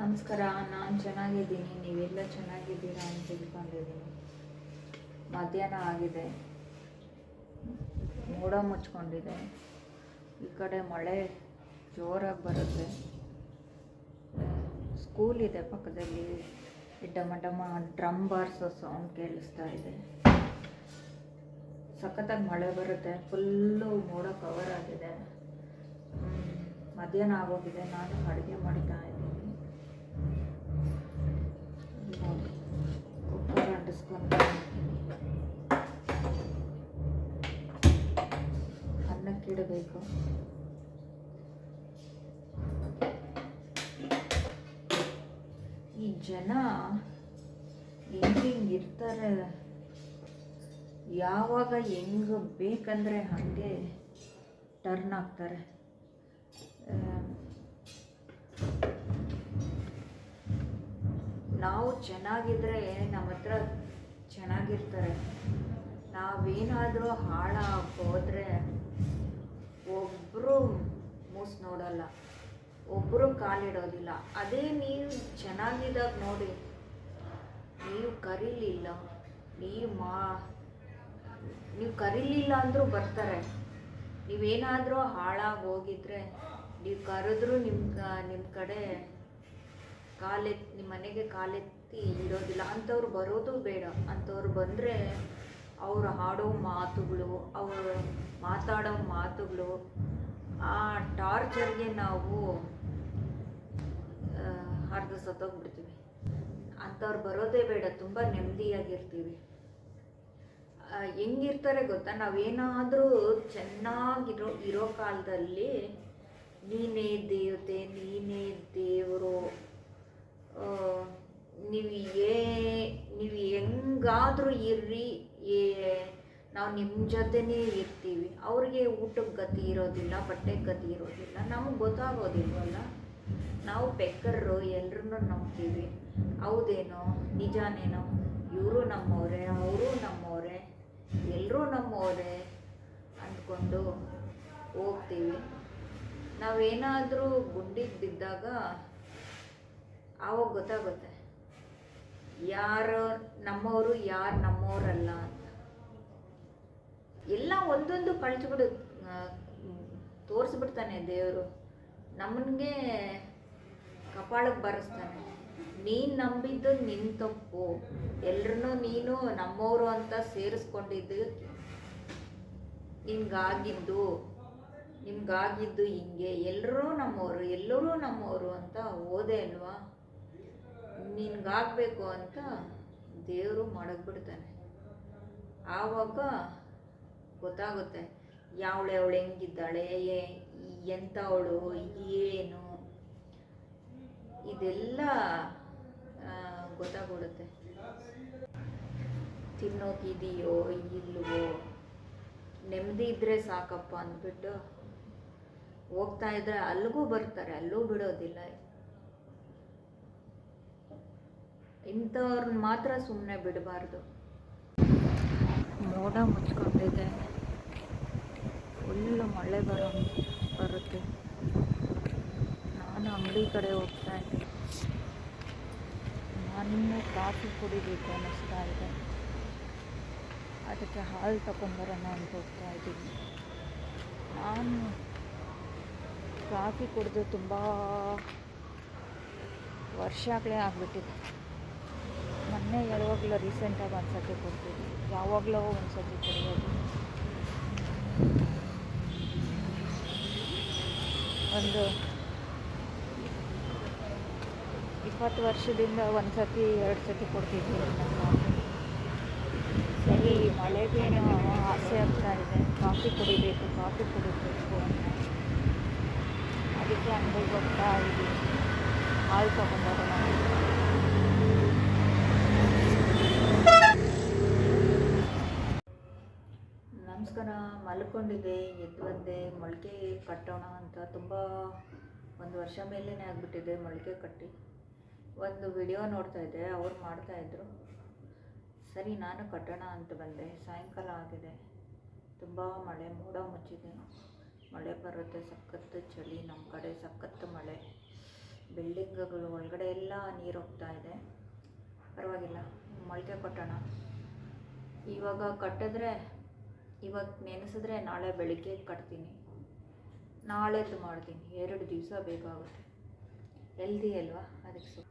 ನಮಸ್ಕಾರ, ನಾನು ಚೆನ್ನಾಗಿದ್ದೀನಿ, ನೀವೆಲ್ಲ ಚೆನ್ನಾಗಿದ್ದೀರಾ ಅಂತ ತಿಳ್ಕೊಂಡಿದ್ದೀನಿ. ಮಧ್ಯಾಹ್ನ ಆಗಿದೆ. ಮೋಡ ಮುಚ್ಕೊಂಡಿದೆ. ಈ ಕಡೆ ಮಳೆ ಜೋರಾಗಿ ಬರುತ್ತೆ. ಸ್ಕೂಲ್ ಇದೆ ಪಕ್ಕದಲ್ಲಿ. ಡಮ ಡಮ ಡ್ರಮ್ ಬಾರ್ಸೋ ಸೌಂಡ್ ಕೇಳಿಸ್ತಾ ಇದೆ. ಸಖತ್ತಾಗಿ ಮಳೆ ಬರುತ್ತೆ. ಫುಲ್ಲು ಮೋಡ ಕವರ್ ಆಗಿದೆ. ಮಧ್ಯಾಹ್ನ ಆಗೋಗಿದೆ. ನಾನು ಅಡುಗೆ ಮಾಡ್ತಾ ಇದ್ದೀನಿ ನೋಡಿ ಅನ್ನಕ್ಕಿಡಬೇಕು ಈ ಜನ ಹೆಂಗೆ ಇರ್ತಾರೆ? ಯಾವಾಗ ಹೆಂಗೆ ಬೇಕಂದರೆ ಹಾಗೆ ಟರ್ನ್ ಆಗ್ತಾರೆ. ನಾವು ಚೆನ್ನಾಗಿದ್ರೆ ನಮ್ಮ ಹತ್ರ ಚೆನ್ನಾಗಿರ್ತಾರೆ. ನಾವೇನಾದರೂ ಹಾಳಾಗೋದ್ರೆ ಒಬ್ಬರು ಮೂಸ್ ನೋಡಲ್ಲ ಒಬ್ಬರು ಕಾಲಿಡೋದಿಲ್ಲ. ಅದೇ ನೀವು ಚೆನ್ನಾಗಿದ್ದಾಗ ನೋಡಿ, ನೀವು ಕರೀಲಿಲ್ಲ, ನೀವು ಮಾ, ನೀವು ಕರೀಲಿಲ್ಲ ಅಂದರೂ ಬರ್ತಾರೆ. ನೀವೇನಾದರೂ ಹಾಳಾಗಿ ಹೋಗಿದ್ರೆ ನೀವು ಕರೆದ್ರೂ ನಿಮ್ಮ ನಿಮ್ಮ ಕಡೆ ಕಾಲೆತ್ ನಿಮ್ಮ ಮನೆಗೆ ಕಾಲೆತ್ತಿ ಇರೋದಿಲ್ಲ. ಅಂಥವ್ರು ಬರೋದು ಬೇಡ. ಅಂಥವ್ರು ಬಂದರೆ ಅವ್ರು ಹಾಡೋ ಮಾತುಗಳು, ಅವರು ಮಾತಾಡೋ ಮಾತುಗಳು, ಆ ಟಾರ್ಚರ್ಗೆ ನಾವು ಅರ್ಧ ಸತ್ತೋಗ್ಬಿಡ್ತೀವಿ. ಅಂಥವ್ರು ಬರೋದೇ ಬೇಡ. ತುಂಬ ನೆಮ್ಮದಿಯಾಗಿರ್ತೀವಿ. ಹೆಂಗಿರ್ತಾರೆ ಗೊತ್ತಾ? ನಾವೇನಾದರೂ ಚೆನ್ನಾಗಿರೋ, ಇರೋ ಕಾಲದಲ್ಲಿ ನೀನೇ ದೇವತೆ, ನೀನೇ ದೇವರು ನೀವು ಏ, ನೀವು ಹೆಂಗಾದರೂ ಇರ್ರಿ, ಏ, ನಾವು ನಿಮ್ಮ ಜೊತೆನೇ ಇರ್ತೀವಿ. ಅವ್ರಿಗೆ ಊಟಕ್ಕೆ ಗತಿ ಇರೋದಿಲ್ಲ, ಬಟ್ಟೆಗೆ ಗತಿ ಇರೋದಿಲ್ಲ, ನಮಗೆ ಗೊತ್ತಾಗೋದಿಲ್ವಲ್ಲ? ನಾವು ಬೆಕ್ಕರು ಎಲ್ಲರನ್ನೂ ನಂಬ್ತೀವಿ. ಹೌದೇನೋ? ನಿಜಾನೇನೋ? ಇವರು ನಮ್ಮವರೇ, ಅವರು ನಮ್ಮವರೇ ಎಲ್ಲರೂ ನಮ್ಮವರೇ ಅಂದ್ಕೊಂಡು ಹೋಗ್ತೀವಿ. ನಾವೇನಾದರೂ ಗುಂಡಿಗೆ ಬಿದ್ದಾಗ, ಆವಾಗ ಗೊತ್ತಾಗುತ್ತೆ. ಯಾರು ನಮ್ಮವರು ಯಾರು ನಮ್ಮವರಲ್ಲ ಅಂತ. ಎಲ್ಲ ಒಂದೊಂದು ಕಳಿಸ್ಬಿಡು ತೋರಿಸ್ಬಿಡ್ತಾನೆ ದೇವರು. ನಮಗೆ ಕಪಾಳಕ್ಕೆ ಬರೆಸ್ತಾನೆ. ನೀನು ನಂಬಿದ್ದು ನಿನ್ನ ತಪ್ಪು. ಎಲ್ರೂ ನೀನು ನಮ್ಮವರು ಅಂತ ಸೇರಿಸ್ಕೊಂಡಿದ್ದು ನಿಮ್ಗಾಗಿದ್ದು ನಿಮ್ಗಾಗಿದ್ದು ಹಿಂಗೆ. ಎಲ್ಲರೂ ನಮ್ಮವರು ಎಲ್ಲರೂ ನಮ್ಮವರು ಅಂತ ಓದೆ ಅಲ್ವಾ? ನಿನ್ಗಾಗಬೇಕು ಅಂತ ದೇವರು ಮಾಡಕ್ಬಿಡ್ತಾನೆ ಆವಾಗ ಗೊತ್ತಾಗುತ್ತೆ, ಯಾವಳೆ ಅವಳು ಹೆಂಗಿದ್ದಾಳೆ ಏ- ಎಂಥವಳು ಏನು? ಇದೆಲ್ಲ ಗೊತ್ತಾಗ್ಬಿಡುತ್ತೆ. ತಿನ್ನೋಕಿದೆಯೋ, ಇಲ್ವೋ, ನೆಮ್ಮದಿ ಇದ್ದರೆ ಸಾಕಪ್ಪ ಅಂದ್ಬಿಟ್ಟು ಹೋಗ್ತಾ ಇದ್ರೆ ಅಲ್ಲಿಗೂ ಬರ್ತಾರೆ, ಅಲ್ಲೂ ಬಿಡೋದಿಲ್ಲ. ಇಂಥವ್ರನ್ನ ಮಾತ್ರ ಸುಮ್ಮನೆ ಬಿಡಬಾರ್ದು. ಮೋಡ ಮುಚ್ಕೊಂಡಿದೆ. ಫುಲ್ಲು ಮಳೆ ಬರೋ ಬರುತ್ತೆ. ನಾನು ಅಂಗಡಿ ಕಡೆ ಹೋಗ್ತಾ ಇದ್ದೀನಿ ನಾನು ಕಾಫಿ ಕುಡಿಬೇಕು ಅನ್ನಿಸ್ತಾ ಇದೆ. ಅದಕ್ಕೆ ಹಾಲು ತಗೊಂಬರೋಣ ಅಂತ ಹೋಗ್ತಾ ಇದ್ದೀನಿ. ನಾನು ಕಾಫಿ ಕುಡಿದು ತುಂಬ ವರ್ಷಗಳೇ ಆಗಿಬಿಟ್ಟಿದೆ. ಮೊನ್ನೆ ಯಾವಾಗಲೂ ರೀಸೆಂಟಾಗಿ ಒಂದು ಸತಿ ಕೊಡ್ತೀವಿ. ಯಾವಾಗಲೂ ಒಂದು ಸತಿ ಕುಡಿಯೋದು ಒಂದು ಇಪ್ಪತ್ತು ವರ್ಷದಿಂದ ಒಂದು ಸತಿ ಎರಡು ಸತಿ ಕೊಡ್ತಿದ್ವಿ. ಕಾಫಿ ಸರಿ, ಮಳೆಗೇನು ಆಸೆ ಆಗ್ತಾ ಇದೆ. ಕಾಫಿ ಕುಡಿಬೇಕು ಕಾಫಿ ಕುಡಿಬೇಕು ಅದಕ್ಕೆ ಇದ್ದೀವಿ ಹಾಲು ತಗೊಂಡ್ಬರೋಣ ನಮಸ್ಕಾರ ಮಲ್ಕೊಂಡಿದ್ದೆ ಎದ್ದು ಬಂದೆ ಮೊಳಕೆ ಕಟ್ಟೋಣ ಅಂತ ತುಂಬ ಒಂದು ವರ್ಷ ಮೇಲೇ ಆಗಿಬಿಟ್ಟಿದೆ ಮೊಳಕೆ ಕಟ್ಟಿ. ಒಂದು ವಿಡಿಯೋ ನೋಡ್ತಾ ಇದ್ದೆ, ಅವ್ರು ಮಾಡ್ತಾಯಿದ್ರು ಸರಿ, ನಾನು ಕಟ್ಟೋಣ ಅಂತ ಬಂದೆ. ಸಾಯಂಕಾಲ ಆಗಿದೆ. ತುಂಬ ಮಳೆ, ಮೋಡ ಮುಚ್ಚಿದೆ. ಮಳೆ ಬರುತ್ತೆ, ಸಖತ್ತು ಚಳಿ ನಮ್ಮ ಕಡೆ ಸಖತ್ತು ಮಳೆ. ಬಿಲ್ಡಿಂಗ್ಗಳು ಒಳಗಡೆ ಎಲ್ಲ ನೀರು ಹೋಗ್ತಾ ಇದೆ. ಪರವಾಗಿಲ್ಲ, ಮೊಳಕೆ ಕಟ್ಟೋಣ. ಇವಾಗ ಕಟ್ಟಿದ್ರೆ ಇವತ್ತು ನೆನೆಸಿದ್ರೆ ನಾಳೆ ಬೆಳಿಗ್ಗೆ ಕಟ್ತೀನಿ. ನಾಳೆದು ಮಾಡ್ತೀನಿ. ಎರಡು ದಿವಸ ಬೇಕಾಗುತ್ತೆ. ಹೆಲ್ದಿ ಅಲ್ವಾ? ಅದಕ್ಕೆ ಸೊ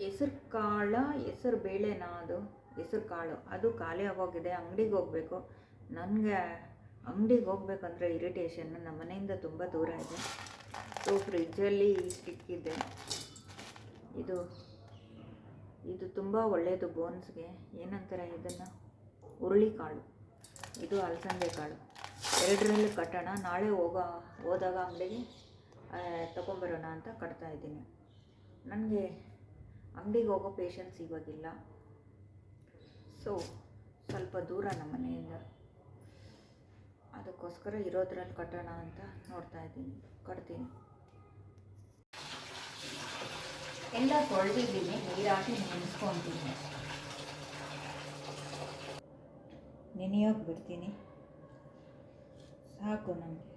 ಹೆಸರು ಕಾಳ ಹೆಸರು ಬೇಳೆನಾ ಅದು? ಹೆಸರು ಕಾಳು ಅದು ಖಾಲಿ ಆಗೋಗಿದೆ. ಅಂಗಡಿಗೆ ಹೋಗಬೇಕು. ನನಗೆ ಅಂಗಡಿಗೆ ಹೋಗ್ಬೇಕಂದ್ರೆ ಇರಿಟೇಷನ್ ನಮ್ಮ ಮನೆಯಿಂದ ತುಂಬ ದೂರ ಇದೆ. ಸೊ ಫ್ರಿಜ್ಜಲ್ಲಿ ಸಿಕ್ಕಿದೆ. ಇದು ಇದು ತುಂಬ ಒಳ್ಳೆಯದು ಬೋನ್ಸ್ಗೆ ಏನಂತಾರೆ ಇದನ್ನು? ಹುರುಳಿಕಾಳು. ಇದು ಅಲಸಂದೆ ಕಾಳು. ಎರಡರಲ್ಲಿ ಕಟ್ಟೋಣ. ನಾಳೆ ಹೋಗೋ, ಹೋದಾಗ ಅಂಗಡಿಗೆ ತೊಗೊಂಬರೋಣ ಅಂತ ಕಟ್ತಾ ಇದ್ದೀನಿ. ನನಗೆ ಅಂಗಡಿಗೆ ಹೋಗೋ ಪೇಷನ್ಸ್ ಇವಾಗಿಲ್ಲ. ಸೊ ಸ್ವಲ್ಪ ದೂರ ನಮ್ಮ ಮನೆಯಿಂದ. ಅದಕ್ಕೋಸ್ಕರ ಇರೋದ್ರಲ್ಲಿ ಕಟ್ಟೋಣ ಅಂತ ನೋಡ್ತಾ ಇದ್ದೀನಿ. ಕಟ್ತೀನಿ. ಎಲ್ಲ ತೊಳೆದಿದ್ದೀನಿ. ನೀರಾಕಿ ನೆನೆಸ್ಕೊತೀನಿ. ನೆನೆಯೋಕೆ ಬಿಡ್ತೀನಿ. ಸಾಕು ನನಗೆ